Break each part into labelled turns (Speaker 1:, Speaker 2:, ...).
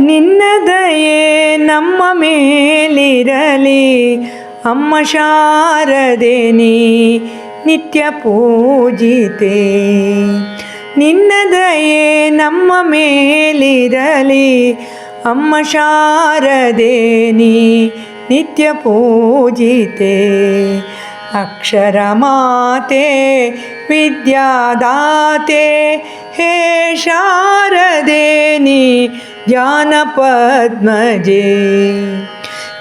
Speaker 1: ನಿನ್ನ ದಯೆ ನಮ್ಮ ಮೇಲಿರಲಿ. ಅಮ್ಮ ಶಾರದೆ ನೀ ನಿತ್ಯ ಪೂಜಿತೆ. ನಿನ್ನ ದಯೆ ನಮ್ಮ ಮೇಲಿರಲಿ. ಅಮ್ಮ ಶಾರದೆ ನೀ ನಿತ್ಯ ಪೂಜಿತೆ. ಅಕ್ಷರ ಮಾತೆ, ವಿದ್ಯಾದಾತೆ, ಹೇ ಶಾರದೆ ನೀ ಜ್ಞಾನ ಪದ್ಮಜೆ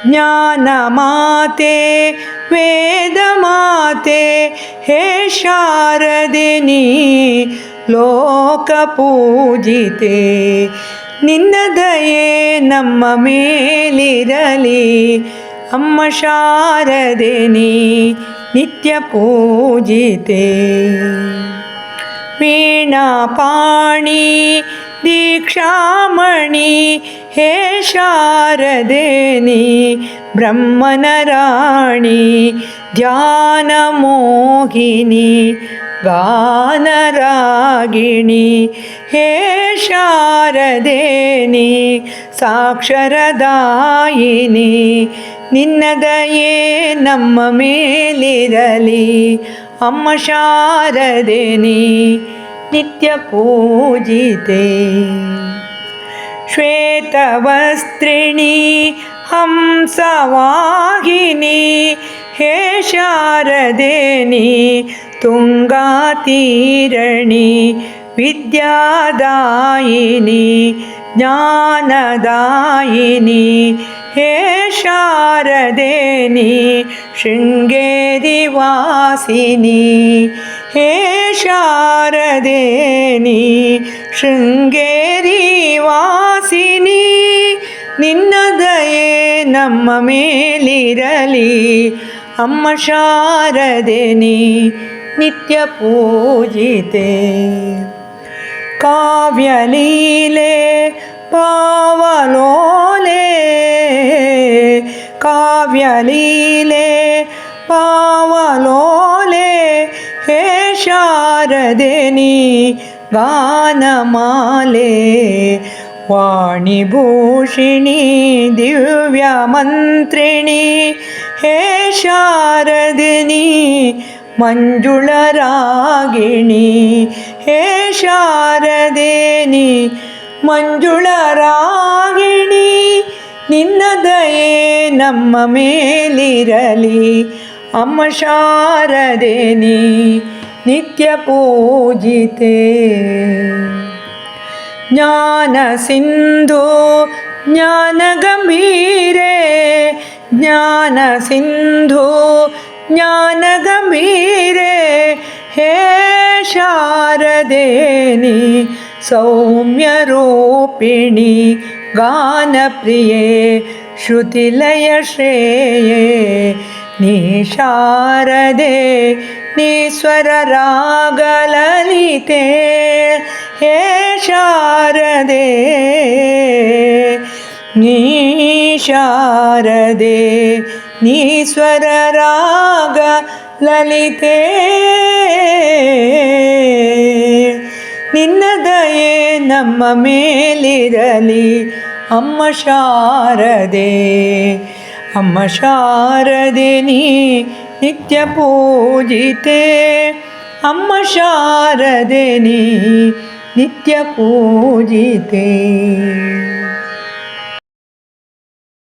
Speaker 1: ಜ್ಞಾನ ಮಾತೆ ವೇದ ಮಾತೆ ಹೇ ಶಾರದೆ ನೀ ಲೋಕ ಪೂಜಿತೆ ನಿನ್ನ ದಯೆ ನಮ್ಮ ಮೇಲಿರಲಿ ಅಮ್ಮ ಶಾರದೆ ನೀ ನಿತ್ಯ ಪೂಜಿತೆ ವೀಣಾಪಾಣಿ ದೀಕ್ಷಾಮಣಿ, ಹೇ ಶಾರದೇನಿ ಬ್ರಹ್ಮನ ರಾಣಿ ಧ್ಯಾನ ಮೋಹಿನಿ, ಗಾನರಾಗಿಣಿ, ಹೇ ಶಾರದೇನಿ ಸಾಕ್ಷರದಾಯಿನಿ, ನಿನ್ನ ದಯೆ ನಮ್ಮ ಮೇಲಿರಲಿ, ಅಮ್ಮ ಶಾರದೆ नित्यपूजिते। श्वेतवस्त्रिणी हंसवाहिनी हे शारदनि तुङ्गातीरणी विद्यादायिनी ज्ञानदायिनी हे शारदे शृङ्गेरिवासिनी हे ಶಾರದೆ ನೀ ಶೃಂಗೇರಿ ವಾಸಿನಿ ಹೇ ಶಾರದೆ ನೀ ಶೃಂಗೇರಿ ವಾಸಿನಿ ನಿನ್ನ ದಯೆ ನಮ್ಮ ಮೇಲಿರಲಿ ಅಮ್ಮ ಶಾರದೆ ನೀ ನಿತ್ಯ ಪೂಜಿತೆ ಕಾವ್ಯಲೀಲೆ ಪಾವಲೋಲೆ ಕಾವ್ಯಲೀಲೆ ಶಾರದೆ ನೀ ಗಾನಮಾಲೆ. ದಿವ್ಯ ಮಂತ್ರಿಣಿ, ಹೇ ಶಾರದಿನಿ ಮಂಜುಳರಾಗಿಣಿ. ಹೇ ಶಾರದೆ ನೀ ಮಂಜುಳರಾಗಿಣಿ, ನಿನ್ನ ದಯೆ ನಮ್ಮ ಮೇಲಿರಲಿ. ಅಮ್ಮ ಶಾರದೆ നിത്യപൂജിതേ. ജ്ഞാനസിന്ധു ജ്ഞാനഗംഭീരേ. ജ്ഞാനസിന്ധു ജ്ഞാനഗംഭീരേ. ഹേ ശാരദേനി സൗമ്യരൂപിണി ഗാനപ്രിയേ ശ്രുതിലയ ശ്രേയേ നീ ശാരദേ ನೀ ಸೌಮ್ಯ ರೂಪಿಣಿ ಗಾನಪ್ರಿಯೆ ಶ್ರುತಿಲಯ ಶ್ರೇಯೇ ನೀ ಶಾರದೆ ನೀ ಸ್ವರ ರಾಗಲಲಿತೆ ಹೇ ಶಾರದೆ, ನೀ ಶಾರದೆ ನೀ ಸ್ವರ ರಾಗ ಲಲಿತೆ ನಿನ್ನ ದಯೆ ನಮ್ಮ ಮೇಲಿರಲಿ, ಅಮ್ಮ ಶಾರದೆ ಅಮ್ಮ ಶಾರದೆ ನೀ नित्यपूजिते अम्म शारदेनि नित्यपूजिते